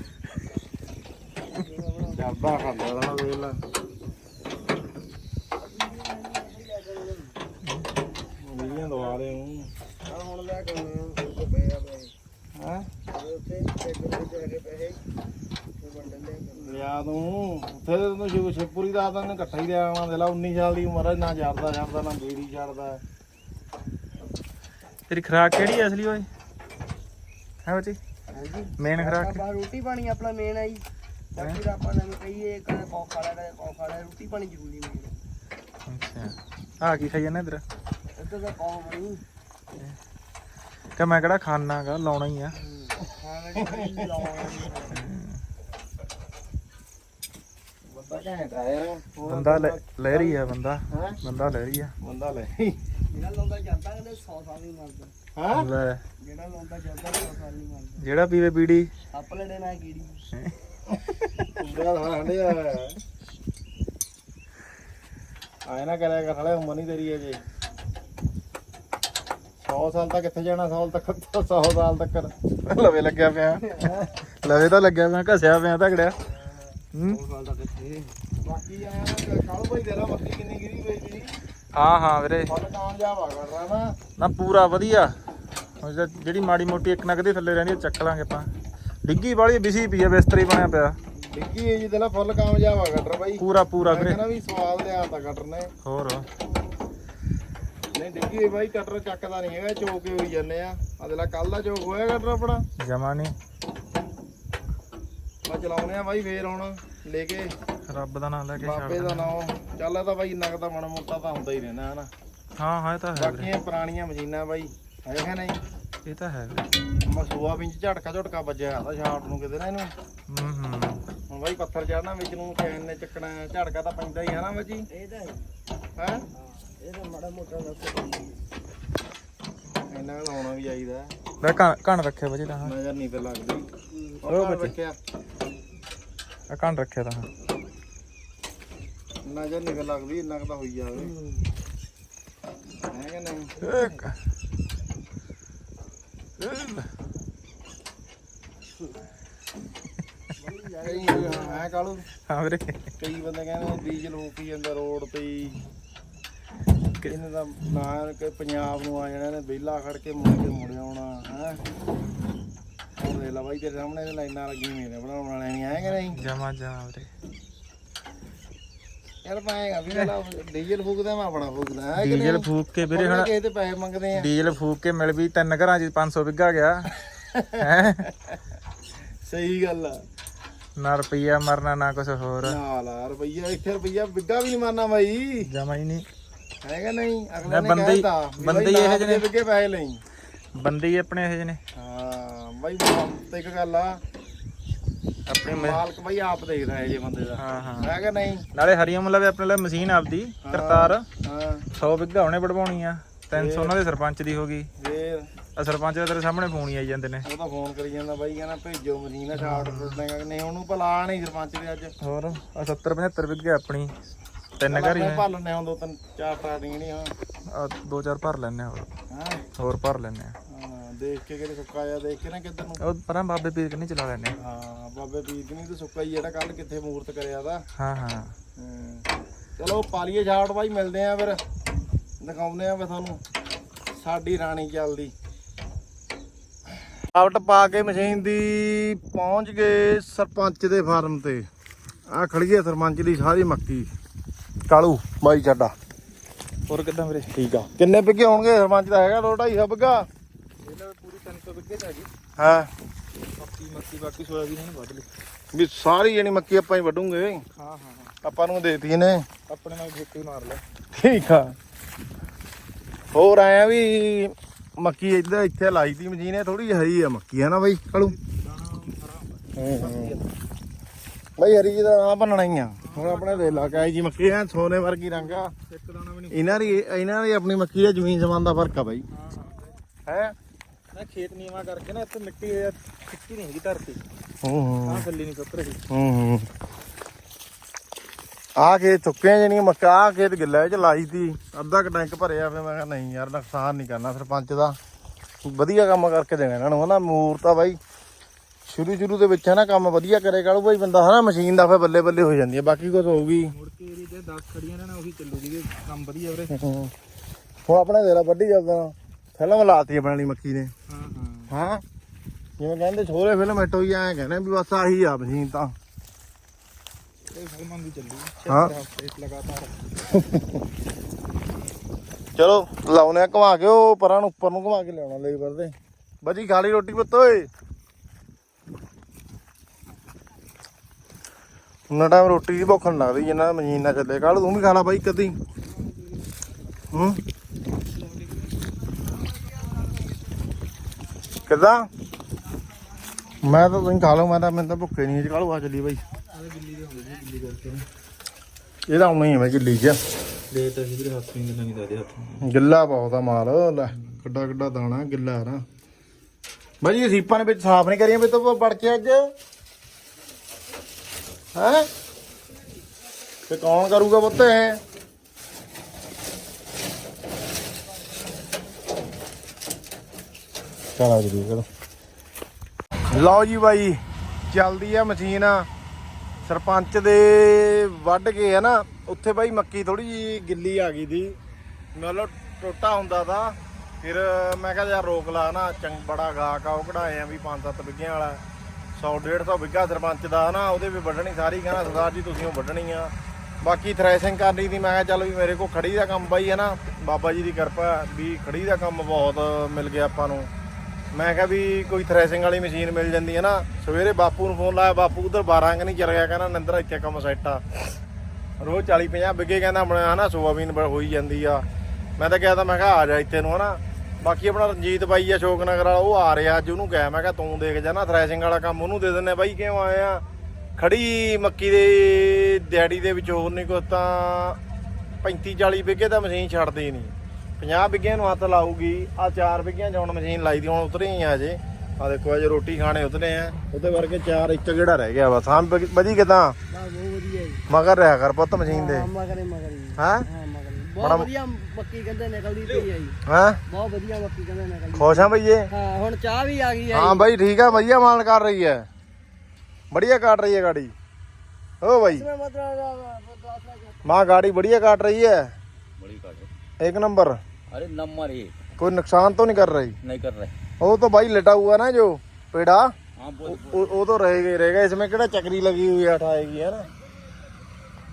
ਡੱਬਾ ਖਾਂਦਾ ਦਾ ਵੇਲਾ ਲੀਆਂ ਦਵਾ ਦੇ ਹੂੰ। ਹੁਣ ਲੈ ਕਿਹੜਾ ਕਰਨਾ ਉਹ ਪਏ ਆ ਪਏ ਹੈ ਉੱਥੇ ਇੱਕ ਦੋ ਹੈਗੇ ਪੈਸੇ ਉਹ ਵੰਡਣ ਦੇ ਲਿਆ ਤੂੰ। ਉੱਥੇ ਤੈਨੂੰ ਸ਼ਿਵ ਸ਼ਿਵਪੁਰੀ ਦਾ ਤਾਂ ਇਕੱਠਾ ਹੀ ਲਿਆ ਆਉਣਾ ਦੇ ਲਾ 19 ਸਾਲ ਦੀ ਉਮਰ ਹੈ ਨਾ ਜਰਦਾ ਛੱਡਦਾ ਨਾ ਬੀੜੀ ਛੱਡਦਾ ਤੇਰੀ ਖਰਾਕ ਕਿਹੜੀ ਐ ਅਸਲੀ ਓਏ? ਹੈ ਬੱਚੀ? ਹਾਂਜੀ। ਮੇਨ ਖਰਾਕ ਆਪਾਂ ਰੋਟੀ ਪਾਣੀ ਆਪਣਾ ਮੇਨ ਆ ਜੀ। ਬਾਕੀ ਤਾਂ ਆਪਾਂ ਨੂੰ ਕਹੀਏ ਕਦੇ ਕੌ ਖਾਣਾ ਕਦੇ ਕੌ ਖਾਣਾ ਰੋਟੀ ਪਾਣੀ ਜ਼ਰੂਰੀ ਮੇਨ ਅੱਛਾ। ਆ ਕੀ ਖਾਈ ਜਾਂਦਾ ਇਧਰ? ਇੱਧਰ ਤਾਂ ਕੌਮ ਨਹੀਂ ਕਿ ਮੈਂ ਕਿਹੜਾ ਖਾਣਾਗਾ ਲਾਉਣਾ ਹੀ ਆ। ਬੰਦਾ ਘੈਂਟ ਆ ਯਾਰ ਬੰਦਾ ਲੈ- ਲਹਿਰੀ ਆ ਬੰਦਾ। ਹੈ? ਬੰਦਾ ਲਹਿਰੀ ਆ। ਬੰਦਾ ਲੈ ਜਿਹੜਾ ਲਾਉਂਦਾ ਜਾਂਦਾ ਕਹਿੰਦੇ 100 ਸਾਲ ਨਹੀਂ ਮਰਦਾ। ਹਾਂ? ਲੈ। ਜਿਹੜਾ ਲਾਉਂਦਾ ਜਾਂਦਾ 100 ਸਾਲ ਨਹੀਂ ਮਰਦਾ। ਜਿਹੜਾ ਪੀਵੇ ਬੀੜੀ ਸੱਪ ਲੜੇ ਨਾ ਕੀੜੀ। ਪੂਰਾ ਹੰਡੇ ਆ। ਆਏ ਨਾ ਕਰਿਆ ਕਰ ਹਲੇ ਉਮਰ ਨਹੀਂ ਤੇਰੀ ਅਜੇ। 100 ਸਾਲ ਤੱਕ ਕਿੱਥੇ ਜਾਣਾ 100 ਤੱਕ 100 ਸਾਲ ਤੱਕ। ਲਵੇ ਲੱਗਿਆ ਪਿਆ। ਲਵੇ ਤਾਂ ਲੱਗਿਆ ਪਿਆ ਘਸਿਆ ਪਿਆ ਤਗੜਿਆ ਹੂੰ? 100 ਸਾਲ ਦਾ ਕਿੱਥੇ ਬਾਕੀ ਆਇਆ ਨਾ ਕਾਲੂ ਭਾਈ ਤੇਰਾ ਮੱਕੀ ਕਿੰਨੀ ਗਿਰੀ ਪਈ ਸੀ? ਹਾਂ ਹਾਂ ਵੀਰੇ। ਆ ਨਾ ਪੂਰਾ ਵਧੀਆ। ਜਿਹੜੀ ਮਾੜੀ ਮੋਟੀ ਇੱਕ ਨਾ ਕਦੇ ਥੱਲੇ ਰਹਿੰਦੀ ਆ, ਚੱਕ ਲਾਂਗੇ ਆਪਾਂ। ਡਿੱਗੀ ਵਾਲੀ ਬਿਸੀ ਪਈ ਆ ਬਿਸਤਰੀ ਬਣਿਆ ਪਿਆ। ਡਿੱਗੀ ਜੀ ਤੇਰਾ ਫੁੱਲ ਕਾਮਯਾਬ ਆ ਕਟਰ ਬਾਈ। ਪੂਰਾ ਪੂਰਾ ਵੀਰੇ। ਕਹਿੰਦਾ ਵੀ ਲਿਆ ਤਾਂ ਕਟਰ ਨੇ। ਹੋਰ? ਨਹੀਂ ਡਿੱਗੀ ਹੋਈ ਬਾਈ ਕਟਰ ਚੱਕਦਾ ਨਹੀਂ ਹੈਗਾ ਚੋਕੇ ਹੋਈ ਜਾਂਦੇ ਆ। ਅਗਲਾ ਕੱਲ ਦਾ ਚੋਕ ਹੋਇਆ ਕਟਰ ਆਪਣਾ। ਜਮਾ ਨਹੀਂ। ਮੈਂ ਚਲਾਉਨੇ ਆ ਬਾਈ ਫੇਰ ਹੁਣ ਲੈ ਕੇ। ਰੱਬ ਦਾ ਨਾਮ ਲੈ ਕੇ ਬਾਬੇ ਦਾ ਛੱਡ ਨਾਮ ਚੱਲ ਇਹ ਤਾਂ ਬਾਈ ਨਗਦਾ ਮਾੜਾ ਮੋਟਾ ਤਾਂ ਹੁੰਦਾ ਹੀ ਰਹਿੰਦਾ ਹਨਾ? ਹਾਂ ਹਾਂ ਇਹ ਤਾਂ ਹੈ ਵੀਰੇ। ਬਾਕੀ ਇਹ ਪੁਰਾਣੀਆਂ ਮਸ਼ੀਨਾਂ ਬਾਈ ਹੈ ਕਿ ਨਹੀਂ? ਇਹ ਤਾਂ ਹੈ ਵੀਰੇ। ਮੈਂ ਸੋਆ ਪਿੰਚ ਝਟਕਾ ਝਟਕਾ ਵੱਜਿਆ ਤਾਂ ਸ਼ਾਟ ਨੂੰ ਕਿਤੇ ਨਾ ਇਹਨੂੰ। ਹੂੰ ਹੂੰ। ਹੁਣ ਬਾਈ ਪੱਥਰ ਚੜਨਾ ਵਿੱਚ ਨੂੰ ਚੈਨ ਨੇ ਚੱਕਣਾ ਝਟਕਾ ਤਾਂ ਪੈਂਦਾ ਹੀ ਆ ਨਾ ਬਾਜੀ ਇਹ ਤਾਂ ਹੈ। ਹੈ? ਹਾਂ ਇਹ ਤਾਂ ਮਾੜਾ ਮੋਟਾ ਦੱਸ ਇੰਨਾ ਕੁ ਲਾਉਣਾ ਵੀ ਚਾਹੀਦਾ। ਕਣ ਰੱਖਿਆ ਵਜੇ ਤਾਂ। ਨਜ਼ਰ ਨਹੀਂ ਤੇ ਲੱਗਦੀ। ਉਹ ਬੱਚੇ। ਰੱਖਿਆ। ਆ ਕਣ ਰੱਖਿਆ ਤਾਂ। ਨਜ਼ਰ ਨਹੀਂ ਤੇ ਲੱਗਦੀ ਇੰਨਾ ਕੁ ਤਾਂ ਹੋਈ ਜਾਵੇ। ਹੈ। ਕਿ ਨਹੀਂ? ਕਈ ਹੈ ਕਾਲੂ ਹਾਂ ਵੀਰੇ। ਕਈ ਬੰਦੇ ਕਹਿੰਦੇ ਡੀਜ਼ਲ ਹੋ ਪੀ ਜਾਂਦਾ ਰੋਡ ਤੇ ਹੀ ਇਹਨੇ ਦਾ ਨਾ ਕਿ ਪੰਜਾਬ ਨੂੰ ਆ ਜਾਣਾ ਨੇ ਵਿਹਲਾ ਖੜ ਕੇ ਮੁੜ ਕੇ ਮੁੜ ਆਉਣਾ ਹੈ। ਹੁਣ ਦੇਖ ਲਾ ਬਾਈ ਤੇਰੇ ਸਾਹਮਣੇ ਤੇ ਲਾਈਨਾਂ ਲੱਗੀਆਂ ਹੋਈਆਂ ਨੇ ਬਣਾਉਣ ਵਾਲਿਆਂ ਨਹੀਂ ਆਏ ਕਿ ਨਹੀਂ? ਜਮਾ ਜਮਾ ਵੀਰੇ। ਯਾਰ ਪਾਏਗਾ ਵੀ ਲਾ ਡੀਜ਼ਲ ਫੂਕਦਾ ਮੈਂ ਆਪਣਾ ਫੂਕਦਾ ਹੈ ਕਿ ਡੀਜ਼ਲ ਫੂਕ ਕੇ ਵੀਰੇ ਹੁਣ ਕਿਸੇ ਤੇ ਪੈਸੇ ਮੰਗਦੇ ਆ। ਡੀਜ਼ਲ ਫੂਕ ਕੇ ਮਿਲ ਵੀ ਤਿੰਨ ਘਰਾਂ 'ਚ 500 ਵਿੱਗਾ ਗਿਆ ਹੈ। ਸਹੀ ਗੱਲ ਆ। ਨਾ ਰੁਪਈਆ ਮਰਨਾ ਨਾ ਕੁਝ ਹੋਰ। ਨਾ ਲਾ ਰੁਪਈਆ ਇੱਥੇ ਰੁਪਈਆ ਬਿੱਗਾ ਵੀ ਨਹੀਂ ਮਾਰਨਾ ਬਾਈ। ਜਮਾ ਹੀ ਨਹੀਂ। ਹੈਗਾ ਨਹੀਂ ਅਗਲੇ ਨਾ ਬੰਦੇ ਹੀ- ਕਹਿਤਾ ਬੰਦੇ ਹੀ ਇਹੋ ਜਿਹੇ ਨੇ। ਪੈਸੇ ਲਈ। ਬੰਦੇ ਹੀ ਆਪਣੇ ਇਹੋ ਜਿਹੇ ਨੇ। ਹਾਂ ਬਾਈ ਬਹੁਤ ਇੱਕ ਗੱਲ ਆ। ਆਪਣੇ ਮ- ਮਾਲਕ ਬਾਈ ਆਪ ਦੇਖਦਾ ਹੈ ਜੇ ਬੰਦੇ ਦਾ। ਹਾਂ ਹਾਂ। ਹੈ ਕਿ ਨਹੀਂ? ਨਾਲੇ ਹਰੀਓਮ ਲਵੇ ਆਪਣੇ ਲਈ ਮਸ਼ੀਨ ਆਪਦੀ ਕਰਤਾਰ। ਹਾਂ। 100 ਵਿੱਗਾ ਉਹਨੇ ਵਡਵਾਉਣੀ ਆ। 300 ਉਹਨਾਂ ਦੇ ਸਰਪੰਚ ਦੀ ਹੋ ਗਈ। ਫੇਰ? ਆ ਸਰਪੰਚ ਦੇ ਤੇਰੇ ਸਾਹਮਣੇ ਫੋਨ ਹੀ ਆਈ ਜਾਂਦੇ ਨੇ। ਉਹ ਤਾਂ ਫੋਨ ਕਰੀ ਜਾਂਦਾ ਬਾਈ ਕਹਿੰਦਾ ਭੇਜੋ ਮਸ਼ੀਨ ਸ਼ਾਰਟ ਟੁੱਟਣੇਗਾ ਨਹੀਂ। ਉਹਨੂੰ ਭਲਾ ਨਹੀਂ ਸਰਪੰਚ ਦੇ ਅੱਜ। ਹੋਰ ਆ 70 75 ਵਿੱਗੇ ਆਪਣੀ। ਤਿੰਨ ਘਰ ਹੀ ਨੇ। ਭਰ ਲੈਣੇ ਹੁਣ ਦੋ ਤਿੰਨ ਚਾਰ ਟਰਾਟੀਆਂ ਨਹੀਂ ਹਾਂ ਆ। ਦੋ ਚਾਰ ਭਰ ਲੈਣੇ ਹੋਰ। ਹਾਂ? ਹੋਰ ਭਰ ਲੈਣੇ ਆ ਹਾਂ, ਦੇਖ ਕੇ ਕਿਤੇ ਸੁੱਕਾ ਜਾ ਦੇਖ ਕੇ ਨਾ ਕਿੱਧਰ ਨੂੰ। ਉਹ ਪਰਾਂ ਬਾਬੇ ਪੀਰ ਕਨੀ ਚਲਾ ਲੈਣੇ ਹਾਂ। ਬਾਬੇ ਪੀਰ ਦੀ ਨਹੀਂ ਤੇ ਸੁੱਕਾ ਹੀ ਜਿਹੜਾ ਕੱਲ ਕਿੱਥੇ ਮੂਰਤ ਕਰਿਆ ਦਾ ਹਾਂ ਹਾਂ। ਚਲੋ ਪਾਲੀਏ ਛਾਟ ਬਾਈ ਮਿਲਦੇ ਆ ਫਿਰ। ਦਿਖਾਉਂਦੇ ਆ ਫਿਰ ਤੁਹਾਨੂੰ ਸਾਡੀ ਰਾਣੀ ਚੱਲਦੀ। ਆਊਟ ਪਾ ਕੇ ਮਸ਼ੀਨ ਦੀ ਪਹੁੰਚ ਗਏ ਸਰਪੰਚ ਦੇ ਫਾਰਮ ਤੇ। ਆ ਖੜੀ ਹੈ ਸਰਪੰਚ ਦੀ ਸਾਰੀ ਮੱਕੀ। ਕਾਲੂ ਬਾਈ ਛੱਡਾ ਹੋਰ ਕਿਦਾਂ ਵੀਰੇ? ਠੀਕ ਆ। ਕਿੰਨੇ ਬਿੱਗੇ ਹੋਣਗੇ? ਸਰਪੰਚ ਦਾ ਹੈਗਾ 2.5 ਬਿੱਗਾ ਇਹਨਾਂ ਪੂਰੀ 300 ਵਿੱਗੇ ਚ ਆ ਗਈ ਹਾਂ? ਮੱਕੀ ਮੱਕੀ ਬਾਕੀ ਸੋਇਆਬੀਨ ਇਹਨੇ ਵੱਢ ਲਈ। ਵੀ ਸਾਰੀ ਜਿਹੜੀ ਮੱਕੀ ਆਪਾਂ ਹੀ ਵੱਢੂਗੇ। ਹਾਂ ਹਾਂ ਹਾਂ। ਆਪਾਂ ਨੂੰ ਦੇਤੀ ਨੇ ਆਪਣੇ ਨਾਲ ਠੇਕੇ ਮਾਰ ਲੈ ਠੀਕ ਆ। ਹੋਰ ਆਇਆ ਵੀ ਮੱਕੀ ਇੱਧਰ ਇੱਥੇ ਲਾਈ ਤੀ ਮਸ਼ੀਨ ਇਹ ਥੋੜੀ ਹਰੀ ਆ ਮੱਕੀ ਹੈ ਨਾ ਬਾਈ ਕਾਲੂ? ਬਾਈ ਹਰੀ ਜੀ ਦਾ ਆ ਬਣਨਾ ਹੀ ਆ। ਹੁਣ ਆਪਣੇ ਦੇ ਲਾ ਕੇ ਆਈ ਜੀ ਮੱਕੀ ਐ ਸੋਨੇ ਵਰਗੀ ਰੰਗ ਆ। ਇੱਕ ਦਾਣਾ ਵੀ ਨਹੀਂ ਇਹਨਾਂ ਦੀ ਇਹਨਾਂ ਦੀ ਆਪਣੀ ਮੱਕੀ ਦਾ ਜ਼ਮੀਨ ਜ਼ਮਾਨ ਦਾ ਫ਼ਰਕ ਆ ਬਾਈ। ਹੈ? ਨਾ ਖੇਤ ਨੀਵਾ ਕਰਕੇ ਨਾ ਇੱਥੇ ਮਿੱਟੀ ਖਿੱਚੀ ਨਹੀਂ ਹੈਗੀ ਧਰਤੀ। ਹੂੰ ਹੂੰ। ਆਹ ਥੱਲੇ ਨਹੀਂ ਸੁੱਕ ਰਹੀ। ਹੂੰ ਹੂੰ। ਆ ਖੇਤ ਚੁੱਕੇ ਜਿਹੜੀਆਂ ਮੱਕਾ ਆ ਖੇਤ ਗਿੱਲਾ ਚ ਲਾਈ ਤੀ। ਅੱਧਾ ਕ ਟੈਂਕ ਭਰਿਆ ਫਿਰ ਮੈਂ ਕਿਹਾ ਨਹੀਂ ਯਾਰ ਨੁਕਸਾਨ ਨਹੀਂ ਕਰਨਾ ਸਰਪੰਚ ਦਾ। ਵਧੀਆ ਕੰਮ ਕਰਕੇ ਦੇਣਾ ਇਹਨਾਂ ਨੂੰ ਹਨਾ? ਮੂਰਤਾ ਬਾਈ। ਸ਼ੁਰੂ ਸ਼ੁਰੂ ਦੇ ਵਿੱਚ ਹਨਾ ਕੰਮ ਵਧੀਆ ਕਰੇ ਕਾਲੂ ਬਾਈ ਬੰਦਾ ਹਨਾ ਮਸ਼ੀਨ ਦਾ ਫਿਰ ਬੱਲੇ ਬੱਲੇ ਹੋ ਜਾਂਦੀ ਹੈ ਬਾਕੀ ਕੁਝ ਹੋਊਗੀ। ਮੁੜ ਕੇ ਇਹਦੀ ਜੇ 10 ਖੜੀਆਂ ਨੇ ਨਾ ਉਹੀ ਚੱਲੂਗੀ ਕੰਮ ਵਧੀਆ ਵੀਰੇ ਹੁਣ ਆਪਣੇ ਦੇਲਾ ਵੱਡੀ ਚੱਲਦਾ ਫਿਲਮ ਲਾਤੀ ਆਪਣੇ ਲਈ ਮੱਕੀ ਨੇ। ਹਾਂ ਹਾਂ। ਹਾਂ? ਜਿਵੇਂ ਕਹਿੰਦੇ ਛੋਲੇ ਫਿਲਮ ਹਿੱਟ ਹੋਈ ਐ ਕਹਿੰਦੇ ਵੀ ਬਸ ਆਹੀ ਆ ਮਸ਼ੀਨ ਤਾਂ। ਕੋਈ ਫਿਲਮਾਂ ਦੀ ਚੱਲੀ ਹਾਂ। ਹਫ਼ਤੇ ਲਗਾਤਾਰ। ਚਲੋ ਲਾਉਨੇ ਆ ਘੁਮਾ ਕੇ ਉਹ ਪਰਾਂ ਨੂੰ ਉੱਪਰ ਨੂੰ ਘੁਮਾ ਕੇ ਲਿਆਉਣਾ ਲੇਬਰ ਦੇ। ਬਜੀ ਖਾ ਲਈ ਰੋਟੀ ਪੁੱਤ ਓਏ। ਉਹਨਾਂ ਟਾਈਮ ਰੋਟੀ ਦੀ ਭੁੱਖ ਨੀ ਲੱਗਦੀ, ਜਿੰਨਾ ਮਸ਼ੀਨ ਨਾਲ ਚੱਲੇ। ਕੱਲ ਤੂੰ ਵੀ ਖਾ ਲਾ ਬਾਈ ਕਦੀ ਹੂੰ? ਕਿੱਦਾਂ? ਮੈਂ ਤਾਂ ਤੁਸੀਂ ਖਾ ਲਓ, ਮੈਂ ਤਾਂ ਮੈਨੂੰ ਤਾਂ ਭੁੱਖੇ ਨਹੀਂ ਜੀ ਕੱਲ ਆ ਚੱਲੀ ਬਾਈ। ਇਹਦਾ ਆਉਣਾ ਹੀ ਮੈਂ ਗਿੱਲੀ ਚ। ਦੇ ਤਾਂ ਜਿਹੜੇ ਹੱਥ ਨਹੀਂ ਨਹੀਂ ਦੱਦੇ ਹੱਥ ਗਿੱਲਾ ਬਹੁਤ ਆ ਮਾਲ, ਲੈ ਕਿੱਡਾ ਕਿੱਡਾ ਦਾਣਾ, ਗਿੱਲਾ ਨਾ। ਬਾਜੀ ਇਹ ਸੀਪਾਂ ਦੇ ਵਿੱਚ ਸਾਫ਼ ਨਹੀਂ ਕਰੀਆਂ ਵੀ ਤੂੰ ਵੜ ਕੇ ਅੱਜ। ਹੈ? ਤੇ ਕੌਣ ਕਰੂਗਾ ਪੁੱਤ ਇਹ? ਚਲਾ ਜੀ ਕਰੋ ਲਓ। ਜੀ ਬਾਈ, ਚੱਲਦੀ ਆ ਮਸ਼ੀਨ। ਸਰਪੰਚ ਦੇ ਵੱਢ ਕੇ ਹੈ ਨਾ, ਉੱਥੇ ਬਾਈ ਮੱਕੀ ਥੋੜੀ ਜੀ ਗਿੱਲੀ ਆ ਗਈ ਦੀ। ਮਤਲਬ ਟੋਟਾ ਹੁੰਦਾ ਤਾਂ। ਫਿਰ ਮੈਂ ਕਿਹਾ ਯਾਰ ਰੋਕ ਲਾ ਨਾ, ਚੰਗ ਬੜਾ ਗਾ ਕਾ ਉਹ ਕਢਾਏ ਆ ਵੀ 5-7 ਵਿੱਗਿਆਂ ਵਾਲਾ। 100 150 ਵਿੱਗਾ ਸਰਪੰਚ ਦਾ ਨਾ ਉਹਦੇ ਵੀ ਵੱਢਣੀ ਸਾਰੀ, ਕਹਿੰਦਾ ਸਰਦਾਰ ਜੀ, ਤੁਸੀਂ ਉਹ ਵੱਢਣੀ ਆ। ਬਾਕੀ ਥ੍ਰੈਸ਼ਿੰਗ ਕਰਨੀ ਦੀ ਮੈਂ ਕਿਹਾ ਚੱਲ ਵੀ ਮੇਰੇ ਕੋਲ ਖੜੀ ਦਾ ਕੰਮ ਬਾਈ ਹੈ ਨਾ, ਬਾਬਾ ਜੀ ਦੀ ਕਿਰਪਾ ਵੀ ਖੜੀ ਦਾ ਕੰਮ ਬਹੁਤ ਮਿਲ ਗਿਆ ਆਪਾਂ ਨੂੰ। ਮੈਂ ਕਿਹਾ ਵੀ ਕੋਈ ਥ੍ਰੈਸ਼ਿੰਗ ਵਾਲੀ ਮਸ਼ੀਨ ਮਿਲ ਜਾਂਦੀ ਹੈ ਨਾ, ਸਵੇਰੇ ਬਾਪੂ ਨੂੰ ਫੋਨ ਲਾਇਆ, ਬਾਪੂ ਉਧਰ 12 ਕਿ ਨਹੀਂ ਚੱਲ ਗਿਆ, ਕਹਿੰਦਾ ਨਿੰਦਰ ਇੱਥੇ ਕੰਮ ਸੈੱਟ ਆ। ਰੋਜ਼ 40 50 ਬਿੱਗੇ ਕਹਿੰਦਾ ਆਪਣੇ, ਹਨਾ, ਸੋਆਬੀਨ ਬ- ਹੋਈ ਜਾਂਦੀ ਆ। ਮੈਂ ਤਾਂ ਕਿਹਾ ਤਾਂ ਮੈਂ ਕਿਹਾ ਆ ਜਾ ਇੱਥੇ ਨੂੰ, ਹਨਾ। ਬਾਕੀ ਆਪਣਾ ਰਣਜੀਤ ਬਾਈ ਆ ਸ਼ੋਕ ਨਗਰ ਵਾਲਾ ਉਹ ਆ ਰਿਹਾ ਅੱਜ ਉਹਨੂੰ ਕਿਹਾ ਮੈਂ ਕਿਹਾ ਤੂੰ ਦੇਖ ਜਾ ਨਾ ਥ੍ਰੈਸ਼ਿੰਗ ਵਾਲਾ ਕੰਮ ਉਹਨੂੰ ਦੇ ਦਿੰਨੇ ਬਾਈ ਕਿਉਂ ਆਏ ਆ? ਖੜੀ ਮੱਕੀ ਦੇ ਦਿਹਾੜੀ ਦੇ ਵਿੱਚ ਹੋਰ ਨਹੀਂ ਕੁਛ ਤਾਂ 35 40 ਬਿੱਗੇ ਤਾਂ ਮਸ਼ੀਨ ਛੱਡਦੀ ਨਹੀਂ 50 ਬਿੱਗਿਆਂ ਨੂੰ ਹੱਥ ਲਾਊਗੀ ਆ 4 ਬਿੱਗਿਆਂ 'ਚ ਹੁਣ ਮਸ਼ੀਨ ਲਾਈ ਦੀ ਹੁਣ ਉਤਰੇ ਹੀ ਆ ਅਜੇ ਆ ਦੇਖੋ ਅਜੇ ਰੋਟੀ ਖਾਣੇ ਉਤਰੇ ਆ। ਉਹਦੇ ਵਰਗੇ ਚਾਰ ਇੱਕ ਗੇੜਾ ਰਹਿ ਗਿਆ ਬਸ ਹਾਂ ਵਧੀ ਕਿਦਾਂ? ਬਸ ਬਹੁਤ ਵਧੀਆ ਜੀ। ਮਗਰ ਰਿਹਾ ਕਰ ਪੁੱਤ ਮਸ਼ੀਨ ਦੇ। ਹਾਂ ਮਗਰੇ ਮਗਰ ਜੀ ਹਾਂ? ਹਾਂ। ਮਗਰ ਜੀ। ਬਹੁਤ ਵਧੀਆ ਮੱਕੀ ਕਹਿੰਦੇ ਨਿਕਲਦੀ ਪਈ ਹੈ ਜੀ ਹਾਂ ਬਹੁਤ ਵਧੀਆ ਮੱਕੀ ਕਹਿੰਦੇ ਨਿਕਲਦੀ ਖੁਸ਼ ਆ ਬਈਏ ਹਾਂ ਹੁਣ ਚਾਹ ਵੀ ਆ ਗਈ ਹੈ ਹਾਂ ਬਾਈ ਠੀਕ ਆ ਵਧੀਆ ਮਾਲ ਕਰ ਰਹੀ ਹੈ बढ़िया काट रही है गाड़ी ओ भाई इसमें मतलब माँ गाड़ी बढ़िया काट रही है बड़ी काटो एक नंबर अरे नंबर एक कोई नुकसान तो नहीं कर रही नहीं कर रहे वो तो भाई लेटा हुआ ना जो पेड़ा हाँ बोल वो वो तो रहेगा ही रहेगा इसमें केड़ा चक्री लगी हुई है उठाएगी है ना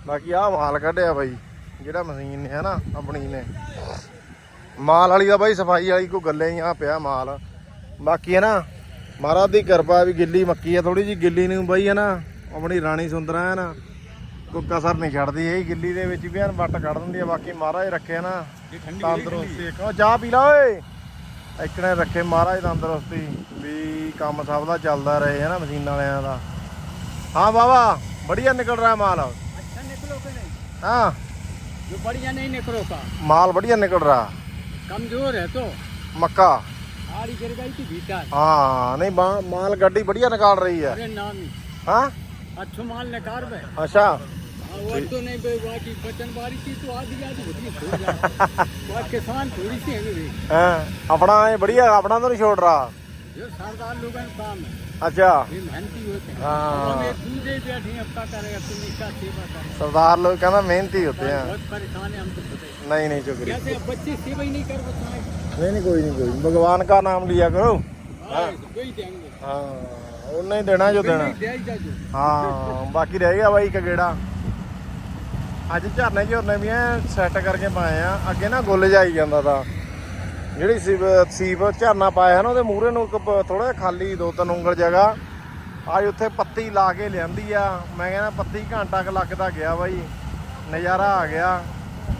ਬਾਕੀ ਆ ਮਾਲ ਕੱਢਿਆ ਬਾਈ ਜਿਹੜਾ ਮਸ਼ੀਨ ਨੇ ਹੈ ਨਾ ਆਪਣੀ ਨੇ। ਮਾਲ ਵਾਲੀ ਦਾ ਬਾਈ ਸਫ਼ਾਈ ਵਾਲੀ ਕੋਈ ਗੱਲੇ ਹੀ ਆ ਪਿਆ ਮਾਲ। ਬਾਕੀ ਹੈ ਨਾ ਮਹਾਰਾਜ ਦੀ ਕਿਰਪਾ ਵੀ ਗਿੱਲੀ ਮੱਕੀ ਆ ਥੋੜੀ ਜੀ ਗਿੱਲੀ ਨੂੰ ਬਾਈ ਹੈ ਨਾ ਆਪਣੀ ਰਾਣੀ ਸੁੰਦਰਾ ਹੈ ਨਾ ਕੋਈ ਕਸਰ ਨਹੀਂ ਛੱਡਦੀ ਇਹ ਗਿੱਲੀ ਦੇ ਵਿੱਚ ਵੀ ਹਨ ਵੱਟ ਕੱਢ ਦਿੰਦੀ ਆ ਬਾਕੀ ਮਹਾਰਾਜ ਰੱਖੇ ਨਾ ਤੰਦਰੁਸਤੀ ਇੱਕ ਉਹ ਚਾਹ ਪੀ ਲਾ ਓਏ। ਇੱਕਣੇ ਰੱਖੇ ਮਹਾਰਾਜ ਤੰਦਰੁਸਤੀ ਵੀ ਕੰਮ ਸਭ ਦਾ ਚੱਲਦਾ ਰਹੇ ਹੈ ਨਾ ਮਸ਼ੀਨਾਂ ਵਾਲਿਆਂ ਦਾ। ਹਾਂ ਬਾਬਾ ਵਧੀਆ ਨਿਕਲ ਰਿਹਾ ਮਾਲ। ਅੱਛਾ ਨਿਕਲੋ ਕਿ ਨਹੀਂ। ਹਾਂ। जो बढ़िया नहीं निकलो का माल बढ़िया निकल रहा कमजोर है तो मक्का आड़ी गिर गई थी भीतर हाँ नहीं मा- माल गड्डी बढ़िया निकाल रही है अरे नामी हाँ अच्छो माल निकाल बे अच्छा वो तो नहीं बे बाकी बचन बारी थी तो आधी आधी होती है वो किसान थोड़ी सी है भी हाँ, अपना ये बढ़िया अपना तो नहीं छोड़ रहा जो सरदार लोगों का काम है अच्छा ये मेहनती होते हैं हाँ। हमें दूधे बैठे हैं, अब क्या करेगा तुम इसका सेवा करें सरदार लोग कहना मेहनती होते हैं बहुत परेशान है हम तो खुद ही। नहीं नहीं चुकरी कैसे अब बच्चे सेवा ही नहीं कर बताए नहीं नहीं कोई नहीं कोई नहीं भगवान का नाम लिया करो कोई देंगे हाँ उन्हें ही देना जो देना दे ही जा जो ਹਾਂ ਬਾਕੀ ਰਹਿ ਗਿਆ ਬਾਈ ਇੱਕ ਗੇੜਾ ਅੱਜ ਝਰਨੇ ਝਰਨੇ ਵੀ ਐ ਸੈੱਟ ਕਰਕੇ ਪਾਏ ਆ ਅੱਗੇ ਨਾ ਗੁੱਲ ਜਾਈ ਜਾਂਦਾ ਤਾਂ ਜਿਹੜੀ ਸੀਵ ਸੀਵ ਝਰਨਾ ਪਾਇਆ ਨਾ, ਉਹਦੇ ਮੂਹਰੇ ਨੂੰ ਇੱਕ ਥੋੜਾ ਖਾਲੀ ਦੋ ਤਿੰਨ ਉਂਗਲ ਜਗ੍ਹਾ। ਆਜ ਉੱਥੇ ਪੱਤੀ ਲਾ ਕੇ ਲਿਆਂਦੀ ਆ। ਮੈਂ ਕਹਿੰਦਾ ਪੱਤੀ ਘੰਟਾ ਕ ਲੱਗਦਾ ਗਿਆ ਬਾਈ। ਨਜ਼ਾਰਾ ਆ ਗਿਆ।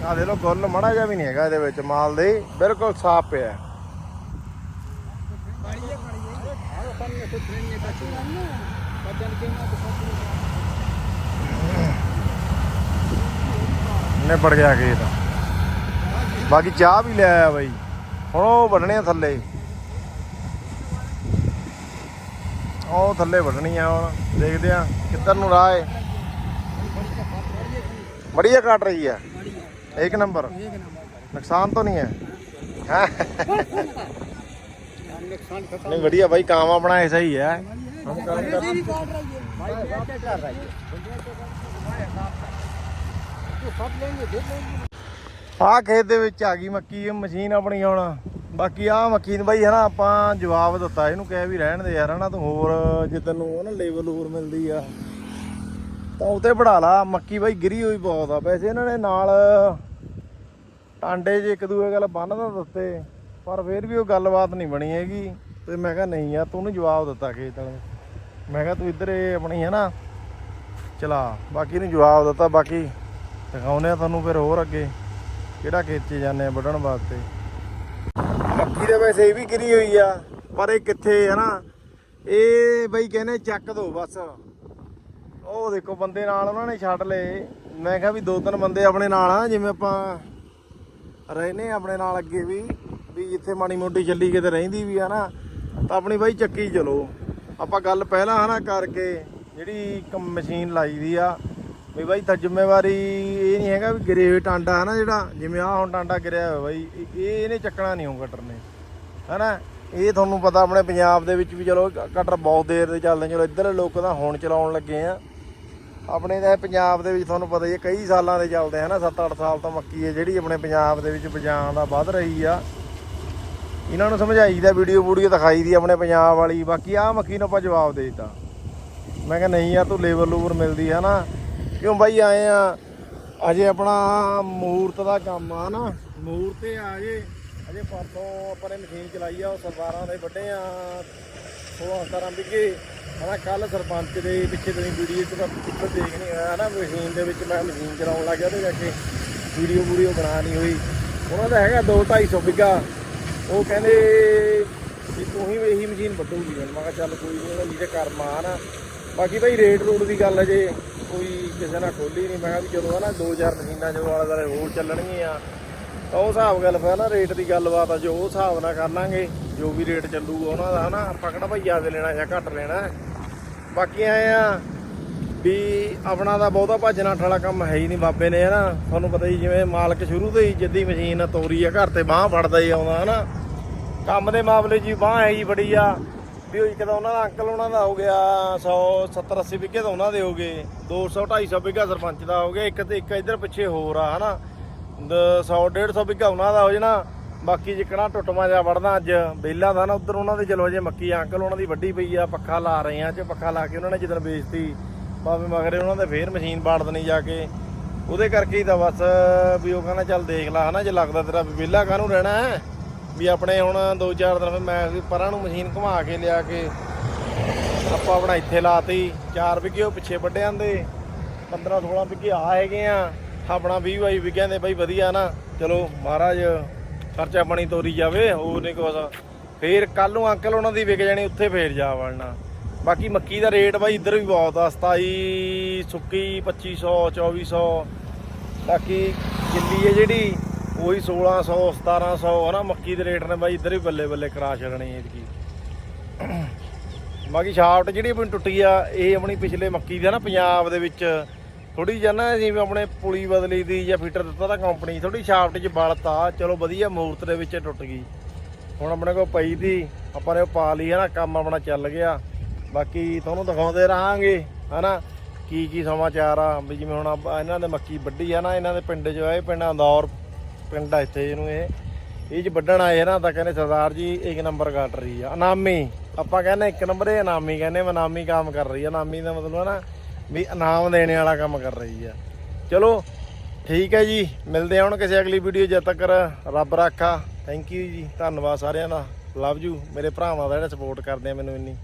ਆ ਦੇ ਲੋ ਗੁੱਲ ਮੜਾ ਜਾ ਵੀ ਨਹੀਂ ਹੈਗਾ ਇਹਦੇ ਵਿੱਚ, ਮਾਲ ਦੇ। ਬਿਲਕੁਲ ਸਾਫ਼ ਪਿਆ। ਨਿਬੜ ਗਿਆ ਕੇ ਤਾਂ ਬਾਕੀ ਚਾਹ ਵੀ ਲੈ ਆਇਆ ਬਾਈ। ਹੁਣ ਉਹ ਵੱਢਣੇ ਆ ਥੱਲੇ। ਉਹ ਥੱਲੇ ਵੱਢਣੀ ਆ ਹੁਣ, ਦੇਖਦੇ ਆ ਕਿੱਧਰ ਨੂੰ ਰਾਹ ਏ। ਬੜੀਆ ਕੱਟ ਰਹੀ ਆ। ਇੱਕ ਨੰਬਰ। ਨੁਕਸਾਨ ਤਾਂ ਨਹੀਂ ਹੈ। ਨਹੀਂ, ਵਧੀਆ ਬਾਈ ਕਾਮ ਆਪਣਾ ਐਸਾ ਹੀ ਹੈ ਆ ਖੇਤ ਦੇ ਵਿੱਚ ਆ ਗਈ ਮੱਕੀ, ਇਹ ਮਸ਼ੀਨ ਆਪਣੀ ਹੁਣ। ਬਾਕੀ ਆ ਮੱਕੀ ਨੂੰ ਬਾਈ ਹਨਾ, ਆਪਾਂ ਜਵਾਬ ਦਿੱਤਾ, ਇਹਨੂੰ ਕਹਿ ਵੀ ਰਹਿਣ ਦੇ ਯਾਰ ਹਨਾ, ਤੂੰ ਹੋਰ ਜੇ ਤੈਨੂੰ ਉਹ ਨਾ ਲੇਵਲ ਹੋਰ ਮਿਲਦੀ ਆ। ਤਾਂ ਉਤੇ ਬੜਾ ਲਾ, ਮੱਕੀ ਬਾਈ ਗਿਰੀ ਹੋਈ ਬਹੁਤ ਆ, ਵੈਸੇ ਇਹਨਾਂ ਨੇ ਨਾਲ ਟਾਂਡੇ 'ਚ ਇੱਕ ਦੂਏ ਗੱਲ ਬੰਨ ਦਿੱਤੇ, ਪਰ ਫਿਰ ਵੀ ਉਹ ਗੱਲਬਾਤ ਨਹੀਂ ਬਣੀ ਹੈਗੀ। ਤੇ ਮੈਂ ਕਿਹਾ ਨਹੀਂ ਯਾਰ, ਤੂੰ ਉਹਨੂੰ ਜਵਾਬ ਦਿੱਤਾ ਖੇਤ ਵਾਲੇ ਮੈਂ ਕਿਹਾ ਤੂੰ ਇੱਧਰ ਇਹ ਆਪਣੀ ਹੈ ਨਾ ਚਲਾ, ਬਾਕੀ ਨੂੰ ਜਵਾਬ ਦਿੱਤਾ, ਬਾਕੀ ਦਿਖਾਉਨੇ ਆ ਤੁਹਾਨੂੰ ਫਿਰ ਹੋਰ ਅੱਗੇ। ਕਿਹੜਾ ਖੇਤ 'ਚ ਜਾਂਦੇ ਆ ਵੱਢਣ ਵਾਸਤੇ? ਮੱਕੀ ਦੇ ਵੈਸੇ ਇਹ ਵੀ ਗਿਰੀ ਹੋਈ ਆ ਪਰ ਇਹ ਕਿੱਥੇ ਹੈ ਨਾ? ਇਹ ਬਈ ਕਹਿੰਦੇ ਚੱਕ ਦੋ ਬਸ। ਉਹ ਦੇਖੋ ਬੰਦੇ ਨਾਲ ਉਹਨਾਂ ਨੇ ਛੱਡ ਲਏ। ਮੈਂ ਕਿਹਾ ਵੀ ਦੋ ਤਿੰਨ ਬੰਦੇ ਆਪਣੇ ਨਾਲ ਆ ਜਿਵੇਂ ਆਪਾਂ ਰਹੇ ਨੇ ਆਪਣੇ ਨਾਲ ਅੱਗੇ ਵੀ ਵੀ ਜਿੱਥੇ ਮਾੜੀ ਮੋਟੀ ਚੱਲੀ ਕਿਤੇ ਰਹਿੰਦੀ ਵੀ ਆ ਨਾ ਤਾਂ ਆਪਣੀ ਬਾਈ ਚੱਕੀ ਚਲੋ। ਆਪਾਂ ਗੱਲ ਪਹਿਲਾਂ ਹਨਾ ਕਰਕੇ ਜਿਹੜੀ ਮਸ਼ੀਨ ਲਾਈ ਦੀ ਆ ਵੀ ਬਾਈ ਤਾਂ ਜ਼ਿੰਮੇਵਾਰੀ ਇਹ ਨਹੀਂ ਹੈਗਾ ਵੀ ਗਿਰੇ ਹੋਏ ਟਾਂਡਾ ਹੈ ਨਾ ਜਿਹੜਾ, ਜਿਵੇਂ ਆਹ ਹੁਣ ਟਾਂਡਾ ਗਿਰਿਆ ਹੋਇਆ ਬਾਈ, ਇਹ ਇਹਨੇ ਚੱਕਣਾ ਨਹੀਂ ਉਹ ਕਟਰ ਨੇ, ਹਨਾ? ਇਹ ਤੁਹਾਨੂੰ ਪਤਾ ਆਪਣੇ ਪੰਜਾਬ ਦੇ ਵਿੱਚ ਵੀ ਚਲੋ ਕਟਰ ਬਹੁਤ ਦੇਰ ਦੇ ਚੱਲਦੇ ਚਲੋ ਇੱਧਰ ਲੋਕ ਤਾਂ ਹੁਣ ਚਲਾਉਣ ਲੱਗੇ ਆ। ਆਪਣੇ ਤਾਂ ਇਹ ਪੰਜਾਬ ਦੇ ਵਿੱਚ ਤੁਹਾਨੂੰ ਪਤਾ ਹੀ ਹੈ ਕਈ ਸਾਲਾਂ ਦੇ ਚੱਲਦੇ ਹਨਾ 7-8 ਸਾਲ ਤੋਂ ਮੱਕੀ ਹੈ ਜਿਹੜੀ ਆਪਣੇ ਪੰਜਾਬ ਦੇ ਵਿੱਚ ਬਜਾਂ ਦਾ ਵੱਧ ਰਹੀ ਆ। ਇਹਨਾਂ ਨੂੰ ਸਮਝਾਈਦਾ, ਵੀਡੀਓ ਵੀਡੀਓ ਦਿਖਾਈ ਦੀ ਆਪਣੇ ਪੰਜਾਬ ਵਾਲੀ, ਬਾਕੀ ਆ ਮੱਕੀ ਨੂੰ ਆਪਾਂ ਜਵਾਬ ਦੇ ਦਿੱਤਾ। ਮੈਂ ਕਿਹਾ ਨਹੀਂ ਆ ਤੂੰ ਲੇਬਰ ਲੂਬਰ ਮਿਲਦੀ ਹੈ ਨਾ ਕਿਉਂ ਬਾਈ, ਆਏ ਆ ਅਜੇ ਆਪਣਾ ਮੂਰਤ ਦਾ ਕੰਮ ਆ ਨਾ। ਮੂਰਤ ਤੇ ਆ ਜੇ ਅਜੇ ਪਰਸੋਂ ਆਪਾਂ ਨੇ ਮਸ਼ੀਨ ਚਲਾਈ ਆ, ਉਹ ਸਰਦਾਰਾਂ ਦੇ ਵੱਡੇ ਆ। 16 17 ਵਿਗੇ। ਹਨਾ ਕੱਲ ਸਰਪੰਚ ਦੇ ਪਿੱਛੇ ਤੁਸੀਂ ਵੀਡੀਓ ਚ ਤਾਂ ਪਿੱਛੇ ਦੇਖ ਨਹੀਂ ਆਇਆ ਨਾ, ਮਸ਼ੀਨ ਦੇ ਵਿੱਚ ਮੈਂ ਮਸ਼ੀਨ ਚਲਾਉਣ ਲੱਗ ਗਿਆ ਤੇ ਜਾ ਕੇ ਵੀਡੀਓ ਵੀਡੀਓ ਬਣਾ ਨਹੀਂ ਹੋਈ। ਉਹਨਾਂ ਦਾ ਹੈਗਾ 2 250 ਵਿਗਾ। ਉਹ ਕਹਿੰਦੇ ਵੀ ਤੂੰ ਹੀ ਇਹੀ ਮਸ਼ੀਨ ਵੱਢੂਗੀ। ਮੈਂ ਕਿਹਾ ਚੱਲ ਕੋਈ ਨਹੀਂ ਉਹਦਾ ਜਿਹਦੇ ਕਰਮ ਆ ਨਾ। ਬਾਕੀ ਭਾਈ, ਰੇਟ ਰੂਟ ਦੀ ਗੱਲ ਅਜੇ ਕੋਈ ਕਿਸੇ ਨਾਲ ਖੋਲੀ ਨਹੀਂ। ਮੈਂ ਕਿਹਾ ਵੀ ਜਦੋਂ ਹਨਾ 2000 ਮਸ਼ੀਨਾਂ ਜਦੋਂ ਵਾਲੇ ਦੁਆਲੇ ਹੋਰ ਚੱਲਣਗੀਆਂ, ਤਾਂ ਉਹ ਹਿਸਾਬ ਗੱਲ ਫਿਰ ਨਾ ਰੇਟ ਦੀ ਗੱਲਬਾਤ ਆ, ਜੋ ਉਹ ਹਿਸਾਬ ਨਾਲ ਕਰ ਲਾਂਗੇ, ਜੋ ਵੀ ਰੇਟ ਚੱਲੂਗਾ ਉਹਨਾਂ ਦਾ ਹਨਾ। ਆਪਾਂ ਕਿਹੜਾ ਭਾਈ ਜ਼ਿਆਦਾ ਲੈਣਾ ਜਾਂ ਘੱਟ ਲੈਣਾ। ਬਾਕੀ ਆਏ ਆ ਵੀ ਆਪਣਾ ਦਾ ਬਹੁਤਾ ਭੱਜਣਾ ਨੱਠ ਕੰਮ ਹੈ ਹੀ ਨਹੀਂ ਬਾਬੇ ਨੇ ਹਨਾ। ਤੁਹਾਨੂੰ ਪਤਾ ਹੀ ਜਿਵੇਂ ਮਾਲਕ ਸ਼ੁਰੂ ਤੋਂ ਹੀ ਜਿੱਦੀ ਮਸ਼ੀਨ ਤੋਰੀ ਆ, ਘਰ ਤੇ ਬਾਹ ਫੜਦਾ ਹੀ ਆਉਂਦਾ ਹਨਾ। ਕੰਮ ਦੇ ਮਾਮਲੇ 'ਚ ਵੀ ਬਾਹ ਹੈ ਹੀ ਬੜੀ ਆ। ਵੀ ਉਹ ਇੱਕ ਤਾਂ ਉਹਨਾਂ ਦਾ ਅੰਕਲ ਉਹਨਾਂ ਦਾ ਹੋ ਗਿਆ 100 70 80 ਵਿਗੇ ਤਾਂ ਉਹਨਾਂ ਦੇ ਹੋ ਗਏ 200 250 ਵਿਗਾ ਸਰਪੰਚ ਦਾ ਹੋ ਗਿਆ, ਇੱਕ ਤੇ ਇੱਕ ਇੱਧਰ ਪਿੱਛੇ ਹੋਰ ਆ, ਹਨਾ? 100 150 ਵਿਗਾ ਉਹਨਾਂ ਦਾ ਹੋ ਜਾਣਾ, ਬਾਕੀ ਜਿਕਣਾ ਟੁੱਟਮਾ ਜਾ ਵੜਦਾ ਅੱਜ ਬੇਲਾ ਦਾ ਨਾ ਉਧਰ ਉਹਨਾਂ ਦੇ ਚਲੋ ਜੇ ਮੱਕੀ ਅੰਕਲ ਉਹਨਾਂ ਦੀ ਵੱਡੀ ਪਈ ਆ, ਪੱਖਾ ਲਾ ਰਹੇ ਆ ਚ ਪੱਖਾ ਲਾ ਕੇ ਉਹਨਾਂ ਨੇ ਜਦੋਂ ਵੇਚਤੀ ਬਾਬੇ ਮਗਰੇ ਉਹਨਾਂ ਦੇ ਫੇਰ ਮਸ਼ੀਨ ਬਾੜ ਦੇਣੀ ਜਾ ਕੇ, ਉਹਦੇ ਕਰਕੇ ਹੀ ਤਾਂ ਬਸ ਵੀ ਉਹ ਕਹਿੰਦਾ ਚੱਲ ਦੇਖ ਲੈ, ਹਨਾ, ਜੇ ਲੱਗਦਾ ਤੇਰਾ ਵੀ ਵਿਹਲਾ ਕਾਹਨੂੰ ਰਹਿਣਾ ਹੈ? ਵੀ ਆਪਣੇ ਹੁਣ 2-4 ਦਿਨ ਫਿਰ ਮੈਂ ਪਰਾਂ ਨੂੰ ਮਸ਼ੀਨ ਘੁਮਾ ਕੇ ਲਿਆ ਕੇ ਆਪਾਂ ਆਪਣਾ ਇੱਥੇ ਲਾਤੀ। 4 ਵਿਗੇ ਉਹ ਪਿੱਛੇ ਵੱਢਿਆਂ ਦੇ 15-16 ਵਿਗੇ ਆ ਹੈਗੇ ਆ। ਆਪਣਾ 20 ਬਾਈ ਵਿਗਿਆਂ ਦੇ ਬਾਈ ਵਧੀਆ ਨਾ। ਚਲੋ ਮਹਾਰਾਜ, ਖਰਚਾ ਪਾਣੀ ਤੋਰੀ ਜਾਵੇ, ਹੋਰ ਨਹੀਂ ਕੁਛ। ਫੇਰ ਕੱਲ ਨੂੰ ਅੰਕਲ ਉਹਨਾਂ ਦੀ ਵਿਕ ਜਾਣੀ, ਉੱਥੇ ਫੇਰ ਜਾ ਵੜਨਾ। ਬਾਕੀ ਮੱਕੀ ਦਾ ਰੇਟ ਬਾਈ ਇੱਧਰ ਵੀ ਬਹੁਤ ਆ 27 ਸੁੱਕੀ 2500 2400 ਬਾਕੀ ਗਿੱਲੀ ਹੈ ਜਿਹੜੀ ਉਹੀ 1600 1700 ਹਨਾ, ਮੱਕੀ ਦੇ ਰੇਟ ਨੇ ਬਾਈ, ਇੱਧਰ ਵੀ ਬੱਲੇ ਬੱਲੇ ਕਰਾ ਛੜਣੀ ਐਤਕੀ ਬਾਕੀ ਸ਼ਾਫਟ ਜਿਹੜੀ ਆਪਣੀ ਟੁੱਟੀ ਆ, ਇਹ ਆਪਣੀ ਪਿਛਲੇ ਮੱਕੀ ਦੀ ਆ ਨਾ, ਪੰਜਾਬ ਦੇ ਵਿੱਚ। ਥੋੜੀ ਜਿਹਾ ਨਾ ਜਿਵੇਂ ਆਪਣੇ ਪੁਲੀ ਬਦਲੀ ਦੀ ਜਾਂ ਫੀਟਰ ਦਿੱਤਾ ਤਾਂ ਕੰਪਨੀ ਥੋੜੀ ਸ਼ਾਫਟ 'ਚ ਬਲਤਾ, ਚਲੋ ਵਧੀਆ ਮੂਰਤ ਦੇ ਵਿੱਚ ਟੁੱਟ ਗਈ। ਹੁਣ ਆਪਣੇ ਕੋਲ ਪਈ ਦੀ, ਆਪਾਂ ਨੇ ਉਹ ਪਾ ਲਈ ਹੈ ਨਾ, ਕੰਮ ਆਪਣਾ ਚੱਲ ਗਿਆ। ਬਾਕੀ ਤੁਹਾਨੂੰ ਦਿਖਾਉਂਦੇ ਰਹਾਂਗੇ, ਹਨਾ, ਕੀ ਕੀ ਸਮਾਚਾਰ ਆ, ਵੀ ਜਿਵੇਂ ਹੁਣ ਆਪਾਂ ਇਹਨਾਂ ਦੇ ਮੱਕੀ ਵੱਢੀ ਆ ਨਾ, ਇਹਨਾਂ ਦੇ ਪਿੰਡ 'ਚ ਇਹ ਪਿੰਡ ਅੰਦੌਰ। ਪਿੰਡ ਆ ਇੱਥੇ ਇਹਨੂੰ ਇਹ। ਇਹ ਚ ਵੱਢਣ ਆਏ ਨਾ, ਤਾਂ ਕਹਿੰਦੇ ਸਰਦਾਰ ਜੀ, ਇੱਕ ਨੰਬਰ ਕੱਟ ਰਹੀ ਆ। ਅਨਾਮੀ। ਆਪਾਂ ਕਹਿੰਦੇ ਇੱਕ ਨੰਬਰ ਇਹ ਅਨਾਮੀ ਕਹਿੰਦੇ ਇਨਾਮੀ ਕੰਮ ਕਰ ਰਹੀ ਆ। ਅਨਾਮੀ ਦਾ ਮਤਲਬ ਹੈ ਨਾ ਵੀ ਇਨਾਮ ਦੇਣੇ ਵਾਲਾ ਕੰਮ ਕਰ ਰਹੀ ਆ। ਚਲੋ, ਠੀਕ ਹੈ ਜੀ। ਮਿਲਦੇ ਹਾਂ ਹੁਣ ਕਿਸੇ ਅਗਲੀ ਵੀਡੀਓ ਜਦ ਤੱਕ। ਰੱਬ ਰਾਖਾ। ਥੈਂਕ ਯੂ ਜੀ। ਧੰਨਵਾਦ ਸਾਰਿਆਂ ਦਾ। ਲਵ ਯੂ ਮੇਰੇ ਭਰਾਵਾਂ ਦਾ ਜਿਹੜਾ ਸਪੋਰਟ ਕਰਦੇ ਆ ਮੈਨੂੰ ਇੰਨੀ।